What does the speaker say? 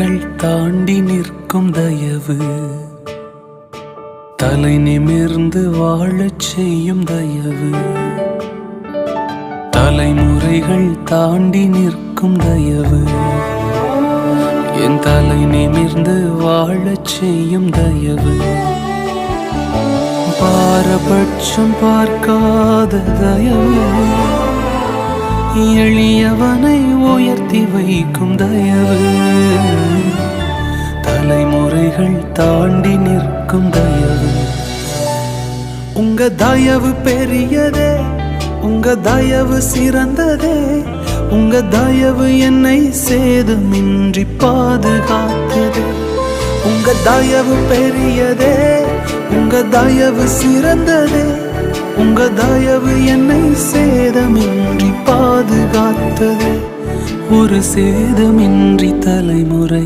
எல்லைகள் தாண்டி நிற்கும் தயவு. தலை நிமிர்ந்து வாழச் செய்யும் தயவு. தலைமுறைகள் தாண்டி நிற்கும் தயவு. என் தலை நிமிர்ந்து வாழச் செய்யும் தயவு. பாரபட்சம் பார்க்காத தயவு. எளியவனை உயர்த்தி வைக்கும் தயவு. எல்லைகள் தாண்டி நிற்கும் தயவு. உங்க தயவு பெரியதே உங்க தயவு சிறந்ததே. உங்க தயவு என்னை சேதமின்றி பாதுகாத்தது. உங்க தயவு பெரியதே உங்க தயவு சிறந்ததே. உங்க தயவு என்னை சேதமின்றி பாதுகாத்தது. ஒரு சேதமின்றி தலைமுறை.